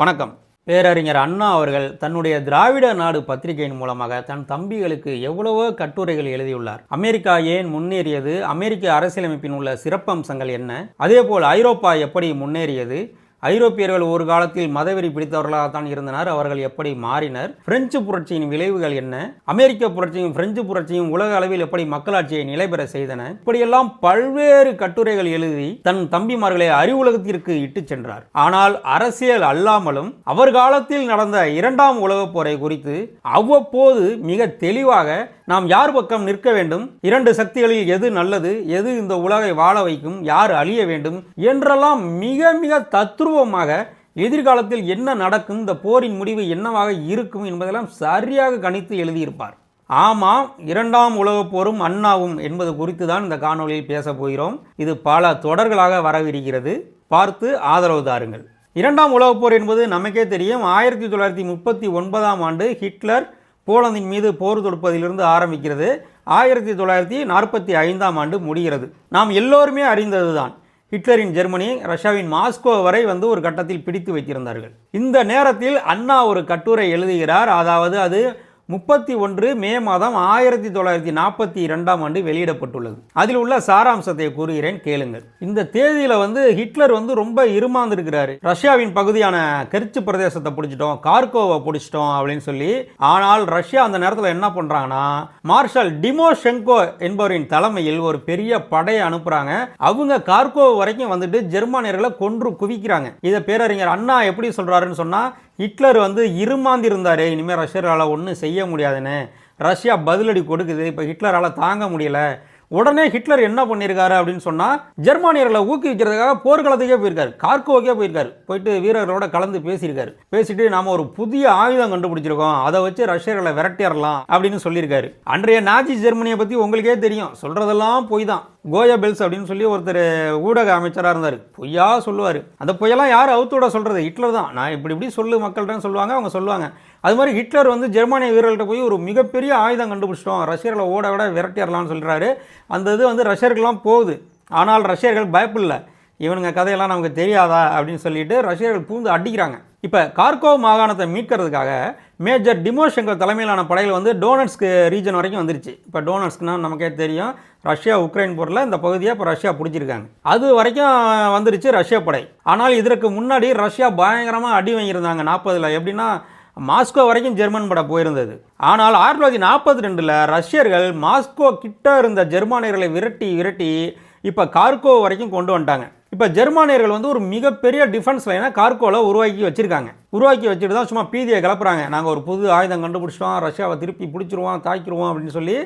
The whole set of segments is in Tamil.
வணக்கம். பேரறிஞர் அண்ணா அவர்கள் தன்னுடைய திராவிட நாடு பத்திரிகையின் மூலமாக தன் தம்பிகளுக்கு எவ்வளவோ கட்டுரைகள் எழுதியுள்ளார். அமெரிக்கா ஏன் முன்னேறியது? அமெரிக்க அரசியலமைப்பின் உள்ள சிறப்பம்சங்கள் என்ன? அதேபோல் ஐரோப்பா எப்படி முன்னேறியது? ஐரோப்பியர்கள் ஒரு காலத்தில் மதவெறி பிடித்தவர்களாகத்தான் இருந்தனர். அவர்கள் எப்படி மாறினர்? பிரெஞ்சு புரட்சியின் விளைவுகள் என்ன? அமெரிக்க புரட்சியும் பிரெஞ்சு புரட்சியும் உலக அளவில் எப்படி மக்களாட்சியை நிலைபெற செய்தன? இப்படியெல்லாம் பல்வேறு கட்டுரைகள் எழுதி தன் தம்பிமார்களை அறிவுலகத்திற்கு இட்டுச் சென்றார். ஆனால் அரசியல் அல்லாமலும் அவர் காலத்தில் நடந்த இரண்டாம் உலகப் போரை குறித்து அவ்வப்போது மிக தெளிவாக நாம் யார் பக்கம் நிற்க வேண்டும்? இரண்டு சக்திகளில் எது நல்லது? எது இந்த உலகை வாழ வைக்கும்? யார் அழிய வேண்டும்? என்றெல்லாம் மிக மிக தத்துருவமாக எதிர்காலத்தில் என்ன நடக்கும் இந்த போரின் முடிவு என்னவாக இருக்கும் என்பதெல்லாம் சரியாக கணித்து எழுதியிருப்பார். ஆமாம் இரண்டாம் உலகப் போரும் அண்ணாவும் என்பது குறித்து தான் இந்த காணொளியில் பேசப் போகிறோம். இது பல தொடர்களாக வரவிருக்கிறது. பார்த்து ஆதரவு தாருங்கள். இரண்டாம் உலகப் போர் என்பது நமக்கே தெரியும். ஆயிரத்தி தொள்ளாயிரத்தி முப்பத்தி ஒன்பதாம் ஆண்டு ஹிட்லர் போலந்தின் மீது போர் தொடுப்பதிலிருந்து ஆரம்பிக்கிறது. ஆயிரத்தி தொள்ளாயிரத்தி நாற்பத்தி ஐந்தாம் ஆண்டு முடிகிறது. நாம் எல்லோருமே அறிந்ததுதான். ஹிட்லரின் ஜெர்மனி ரஷ்யாவின் மாஸ்கோ வரை வந்து ஒரு கட்டத்தில் பிடித்து வைத்திருந்தார்கள். இந்த நேரத்தில் அண்ணா ஒரு கட்டுரை எழுதுகிறார். அதாவது அது முப்பத்தி ஒன்று மே மாதம் ஆயிரத்தி தொள்ளாயிரத்தி நாற்பத்தி இரண்டாம் ஆண்டு வெளியிடப்பட்டுள்ளது. அதில் உள்ள சாராம்சத்தை கூறுகிறேன் கேளுங்கள். இந்த தேதியில் வந்து ஹிட்லர் வந்து ரொம்ப இருமாந்திருக்கிறாரு. ரஷ்யாவின் பகுதியான கெர்ச்சு பிரதேசத்தை பிடிச்சிட்டோம் கார்கோவை பிடிச்சிட்டோம் அப்படின்னு சொல்லி ஆனால் ரஷ்யா அந்த நேரத்தில் என்ன பண்ணுறாங்கன்னா மார்ஷல் டிமோஷெங்கோ என்பவரின் தலைமையில் ஒரு பெரிய படையை அனுப்புகிறாங்க அவங்க கார்கோ வரைக்கும் வந்துட்டு ஜெர்மானியர்களை கொன்று குவிக்கிறாங்க. இதை பேரறிஞர் அண்ணா எப்படி சொல்கிறாருன்னு சொன்னால் ஹிட்லர் வந்து இருமாந்திருந்தார் இனிமேல் ரஷ்யரால் ஒன்றும் செய்ய முடியாதுன்னு. ரஷ்யா பதிலடி கொடுக்குது இப்போ ஹிட்லரால் தாங்க முடியல. உடனே ஹிட்லர் என்ன பண்ணியிருக்காரு அப்படின்னு சொன்னால் ஜெர்மானியர்களை ஊக்குவிக்கிறதுக்காக போர்க்களத்துக்கே போயிருக்காரு கார்கோவுக்கே போயிருக்காரு. போயிட்டு வீரர்களோட கலந்து பேசியிருக்காரு. பேசிட்டு நாம் ஒரு புதிய ஆயுதம் கண்டுபிடிச்சிருக்கோம் அதை வச்சு ரஷ்யர்களை விரட்டிடலாம் அப்படின்னு சொல்லியிருக்காரு. அன்றைய நாஜி ஜெர்மனியை பற்றி உங்களுக்கே தெரியும் சொல்கிறதெல்லாம் பொய் தான் கோயா பெல்ஸ் அப்படின்னு சொல்லி ஒருத்தர் ஊடக அமைச்சராக இருந்தார். பொய்யா சொல்லுவார். அந்த பொய்யெல்லாம் யார் அவுத்தோட சொல்கிறது ஹிட்லர் தான். நான் இப்படி இப்படி சொல்லு மக்கள்கிட்ட சொல்லுவாங்க அவங்க சொல்லுவாங்க. அது மாதிரி ஹிட்லர் வந்து ஜெர்மானிய வீரர்கள்ட்ட போய் ஒரு மிகப்பெரிய ஆயுதம் கண்டுபிடிச்சிட்டோம். ரஷ்யர்களை ஓட விட விரட்டிடலாம்னு சொல்கிறாரு அந்த இது வந்து ரஷ்யர்கள்லாம் போகுது. ஆனால் ரஷ்யர்கள் பயப்பில்லை. இவனுங்க கதையெல்லாம் நமக்கு தெரியாதா அப்படின்னு சொல்லிட்டு ரஷ்யர்கள் பூந்து அடிக்கிறாங்க. இப்போ கார்கோ மாகாணத்தை மீட்கிறதுக்காக மேஜர் டிமோஷங்கர் தலைமையிலான படைகள் வந்து டோனட்ஸ்க்கு ரீஜன் வரைக்கும் வந்துருச்சு. இப்போ டோனட்ஸ்க்குனா நமக்கே தெரியும் ரஷ்யா உக்ரைன் போரில் இந்த பகுதியை இப்போ ரஷ்யா பிடிச்சிருக்காங்க. அது வரைக்கும் வந்துருச்சு ரஷ்ய படை. ஆனால் இதற்கு முன்னாடி ரஷ்யா பயங்கரமாக அடி வாங்கியிருந்தாங்க நாற்பதில். எப்படின்னா மாஸ்கோ வரைக்கும் ஜெர்மன் படை போயிருந்தது. ஆனால் ஆயிரத்தி தொள்ளாயிரத்தி நாற்பத்தி ரெண்டில் ரஷ்யர்கள் மாஸ்கோ கிட்ட இருந்த ஜெர்மானியர்களை விரட்டி விரட்டி இப்போ கார்கோ வரைக்கும் கொண்டு வந்துட்டாங்க. இப்போ ஜெர்மானியர்கள் வந்து ஒரு மிகப்பெரிய டிஃபென்ஸ் லைனை கார்கோவில் உருவாக்கி வச்சுருக்காங்க. உருவாக்கி வச்சுட்டு தான் சும்மா பீதியை கிளப்புறாங்க. நாங்கள் ஒரு புது ஆயுதம் கண்டுபிடிச்சிட்டோம். ரஷ்யாவை திருப்பி பிடிச்சிருவோம் தாக்கிடுவோம் அப்படின்னு சொல்லி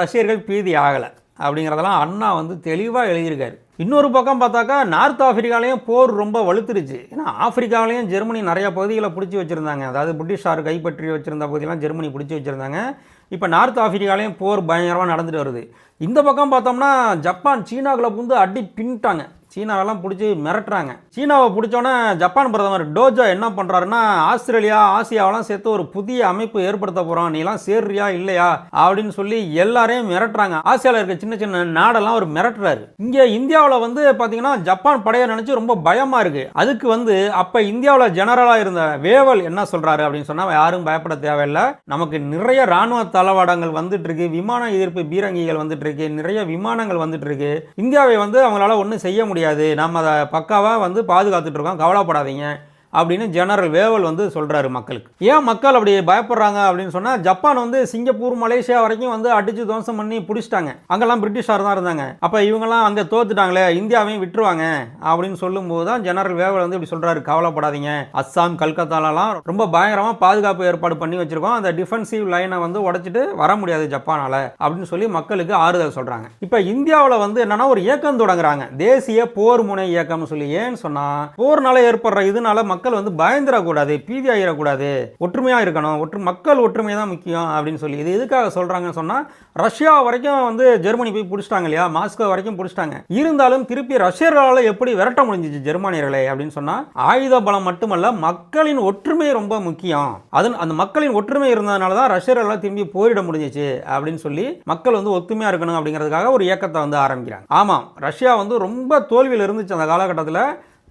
ரஷ்யர்கள் பீதி ஆகலை. அப்படிங்கிறதெல்லாம் அண்ணா வந்து தெளிவாக எழுதியிருக்காரு. இன்னொரு பக்கம் பார்த்தாக்கா நார்த் ஆஃப்ரிக்காலையும் போர் ரொம்ப வலுத்துருச்சு. ஏன்னா ஆப்பிரிக்காவிலையும் ஜெர்மனி நிறையா பகுதிகளை பிடிச்சி வச்சுருந்தாங்க. அதாவது பிரிட்டிஷார் கைப்பற்றி வச்சுருந்த பகுதியெல்லாம் ஜெர்மனி பிடிச்சி வச்சுருந்தாங்க. இப்போ நார்த் ஆஃப்ரிக்காலையும் போர் பயங்கரமாக நடந்துட்டு வருது. இந்த பக்கம் பார்த்தோம்னா ஜப்பான் சீனாக்குள்ளே புந்து அடி பின்ட்டாங்க சீனாவெல்லாம் பிடிச்சி மிரட்டுறாங்க. சீனாவை பிடிச்சோன்னே ஜப்பான் பிரதமர் டோஜோ என்ன பண்ணுறாருன்னா ஆஸ்திரேலியா ஆசியாவெல்லாம் சேர்த்து ஒரு புதிய அமைப்பு ஏற்படுத்த போகிறோம் நீலாம் சேர்றியா இல்லையா அப்படின்னு சொல்லி எல்லாரையும் மிரட்டுறாங்க. ஆசியாவில் இருக்க சின்ன சின்ன நாடெல்லாம் ஒரு மிரட்டுறாரு. இங்கே இந்தியாவில் வந்து பார்த்தீங்கன்னா ஜப்பான் படையை நினச்சி ரொம்ப பயமாக இருக்குது அதுக்கு வந்து அப்போ இந்தியாவில் ஜெனரலாக இருந்த வேவல் என்ன சொல்கிறாரு அப்படின்னு சொன்னால் யாரும் பயப்பட தேவையில்லை. நமக்கு நிறைய ராணுவ தளவாடங்கள் வந்துட்டு இருக்கு விமான எதிர்ப்பு பீரங்கிகள் வந்துட்டு இருக்கு நிறைய விமானங்கள் வந்துட்டு இருக்கு இந்தியாவை வந்து அவங்களால ஒன்றும் செய்ய முடியாது. நம்ம அதை பக்காவாக வந்து பாதுகாத்துட்டு இருக்கோம். கவலைப்படாதீங்க. அப்படின்னு ஜெனரல் வேவல் வந்து சொல்கிறாரு மக்களுக்கு. ஏன் மக்கள் அப்படி பயப்படுறாங்க அப்படின்னு சொன்னால் ஜப்பான் வந்து சிங்கப்பூர் மலேசியா வரைக்கும் வந்து அடித்து துவம்சம் பண்ணி பிடிச்சிட்டாங்க. அங்கெல்லாம் பிரிட்டிஷார் தான் இருந்தாங்க. அப்போ இவங்கெல்லாம் அங்கே தோத்துட்டாங்களே இந்தியாவையும் விட்டுருவாங்க அப்படின்னு சொல்லும்போது தான் ஜெனரல் வேவல் வந்து இப்படி சொல்கிறாரு கவலைப்படாதீங்க. அஸ்ஸாம் கல்கத்தாலலாம் ரொம்ப பயங்கரமாக பாதுகாப்பு ஏற்பாடு பண்ணி வச்சுருக்கோம். அந்த டிஃபென்சிவ் லைனை வந்து உடைச்சிட்டு வர முடியாது ஜப்பானால் அப்படின்னு சொல்லி மக்களுக்கு ஆறுதல் சொல்கிறாங்க இப்போ இந்தியாவில் வந்து என்னென்னா ஒரு இயக்கம் தொடங்குறாங்க. தேசிய போர் முனை இயக்கம்னு சொல்லி ஏன்னு சொன்னால் போர்னால ஏற்படுற இதனால மக்கள் வந்து பயந்துடக்கூடாது பீதி ஆகிடக்கூடாது ஒற்றுமையாக இருக்கணும். ஒற்று மக்கள் ஒற்றுமை தான் முக்கியம் அப்படின்னு சொல்லி. இது எதுக்காக சொல்கிறாங்கன்னு சொன்னால் ரஷ்யா வரைக்கும் வந்து ஜெர்மனி போய் பிடிச்சிட்டாங்க இல்லையா? மாஸ்கோ வரைக்கும் பிடிச்சிட்டாங்க. இருந்தாலும் திருப்பி ரஷ்யர்களால் எப்படி விரட்ட முடிஞ்சிச்சு ஜெர்மானியர்களை அப்படின்னு சொன்னால் ஆயுத பலம் மட்டுமல்ல மக்களின் ஒற்றுமை ரொம்ப முக்கியம். அது அந்த மக்களின் ஒற்றுமை இருந்ததுனால தான் ரஷ்யர்களால் திரும்பி போரிட முடிஞ்சிச்சு அப்படின்னு சொல்லி மக்கள் வந்து ஒத்துமையாக இருக்கணும் அப்படிங்கிறதுக்காக ஒரு இயக்கத்தை வந்து ஆரம்பிக்கிறாங்க. ஆமாம் ரஷ்யா வந்து ரொம்ப தோல்வியில் இருந்துச்சு அந்த காலகட்டத்தில்.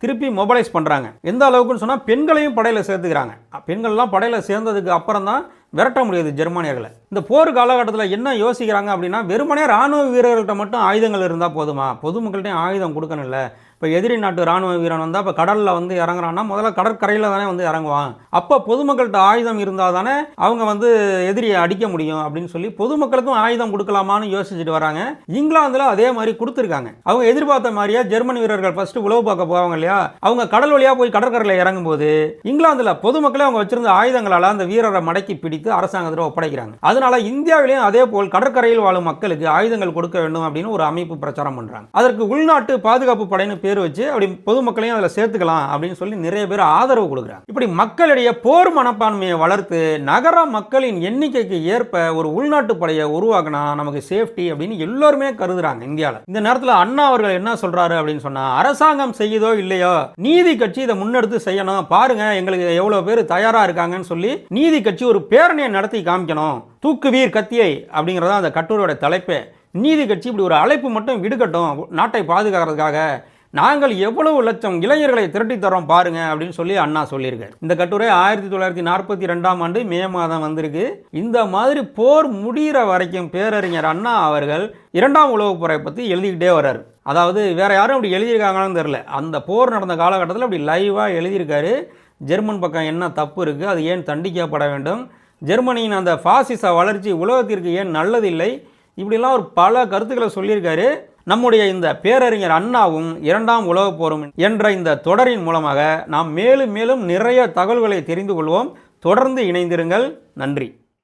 திருப்பி மொபைலைஸ் பண்ணுறாங்க எந்த அளவுக்குன்னு சொன்னால் பெண்களையும் படையில் சேர்த்துக்கிறாங்க. பெண்கள்லாம் படையில் சேர்ந்ததுக்கு அப்புறம் தான் விரட்ட முடியுது ஜெர்மானியர்களை. இந்த போர் காலகட்டத்தில் என்ன யோசிக்கிறாங்க அப்படின்னா வெறுமனே ராணுவ வீரர்கள்ட்ட மட்டும் ஆயுதங்கள் இருந்தால் போதுமா? பொதுமக்கள்கிட்டையும் ஆயுதம் கொடுக்கணும்ல. இப்போ எதிரி நாட்டு ராணுவ வீரன் வந்தால் இப்போ கடலில் வந்து இறங்குறான்னா முதல்ல கடற்கரையில் தானே வந்து இறங்குவான். அப்போ பொதுமக்கள்கிட்ட ஆயுதம் இருந்தால் தானே அவங்க வந்து எதிரியை அடிக்க முடியும் அப்படின்னு சொல்லி பொதுமக்களுக்கும் ஆயுதம் கொடுக்கலாமான்னு யோசிச்சுட்டு வராங்க. இங்கிலாந்தில் அதே மாதிரி கொடுத்துருக்காங்க. அவங்க எதிர்பார்த்த மாதிரியே ஜெர்மன் வீரர்கள் ஃபர்ஸ்ட் உளவு பார்க்க போவாங்க இல்லையா? அவங்க கடல் வழியாக போய் கடற்கரையில் இறங்கும்போது இங்கிலாந்தில் பொதுமக்களே அவங்க வச்சிருந்த ஆயுதங்களால் அந்த வீரரை மடக்கி பிடித்து அரசாங்கத்தில் ஒப்படைக்கிறாங்க. அதனால இந்தியாவிலேயும் அதே போல் கடற்கரையில் வாழும் மக்களுக்கு ஆயுதங்கள் கொடுக்க வேண்டும் அப்படின்னு ஒரு அமைப்பு பிரச்சாரம் பண்றாங்க. அதற்கு உள்நாட்டு பாதுகாப்பு படைன்னு பேர் வச்சு அப்படி பொதுமக்களையும் அதில் சேர்த்துக்கலாம் அப்படின்னு சொல்லி நிறைய பேர் ஆதரவு கொடுக்குறாங்க. இப்படி மக்களிடையே போர் மனப்பான்மையை வளர்த்து நகர மக்களின் எண்ணிக்கைக்கு ஏற்ப ஒரு உள்நாட்டு படையை உருவாக்கினா நமக்கு சேஃப்டி அப்படின்னு எல்லோருமே கருதுறாங்க இந்தியாவில் இந்த நேரத்தில் அண்ணா அவர்கள் என்ன சொல்றாரு அப்படின்னு சொன்னா அரசாங்கம் செய்யுதோ இல்லையோ நீதி கட்சி இதை முன்னெடுத்து செய்யணும். பாருங்க எங்களுக்கு எவ்வளவு பேர் தயாரா இருக்காங்கன்னு சொல்லி நீதி கட்சி ஒரு பேரணியை நடத்தி காமிக்கணும். தூக்குவீர் கத்தியை அப்படிங்கிறதா அந்த கட்டுரையோட தலைப்பே. நீதி கட்சி இப்படி ஒரு அழைப்பு மட்டும் விடுக்கட்டும். நாட்டை பாதுகாக்கிறதுக்காக நாங்கள் எவ்வளவு லட்சம் இளைஞர்களை திரட்டி தரோம் பாருங்க அப்படின்னு சொல்லி அண்ணா சொல்லியிருக்காரு. இந்த கட்டுரை ஆயிரத்தி தொள்ளாயிரத்தி நாற்பத்தி ரெண்டாம் ஆண்டு மே மாதம் வந்திருக்கு. இந்த மாதிரி போர் முடிகிற வரைக்கும் பேரறிஞர் அண்ணா அவர்கள் இரண்டாம் உலகப் போரை பற்றி எழுதிக்கிட்டே வர்றாரு. அதாவது வேற யாரும் அப்படி எழுதியிருக்காங்களான்னு தெரில அந்த போர் நடந்த காலகட்டத்தில் அப்படி லைவாக எழுதியிருக்காரு. ஜெர்மன் பக்கம் என்ன தப்பு இருக்குது அது ஏன் தண்டிக்கப்பட வேண்டும்? ஜெர்மனியின் அந்த ஃபாசிச வளர்ச்சி உலகத்திற்கு ஏன் நல்லதில்லை? இப்படிலாம் ஒரு பல கருத்துக்களை சொல்லியிருக்காரு. நம்முடைய இந்த பேரறிஞர் அண்ணாவும் இரண்டாம் உலகப் போரும் என்ற இந்த தொடரின் மூலமாக நாம் மேலும் மேலும் நிறைய தகவல்களை தெரிந்து கொள்வோம். தொடர்ந்து இணைந்திருங்கள். நன்றி.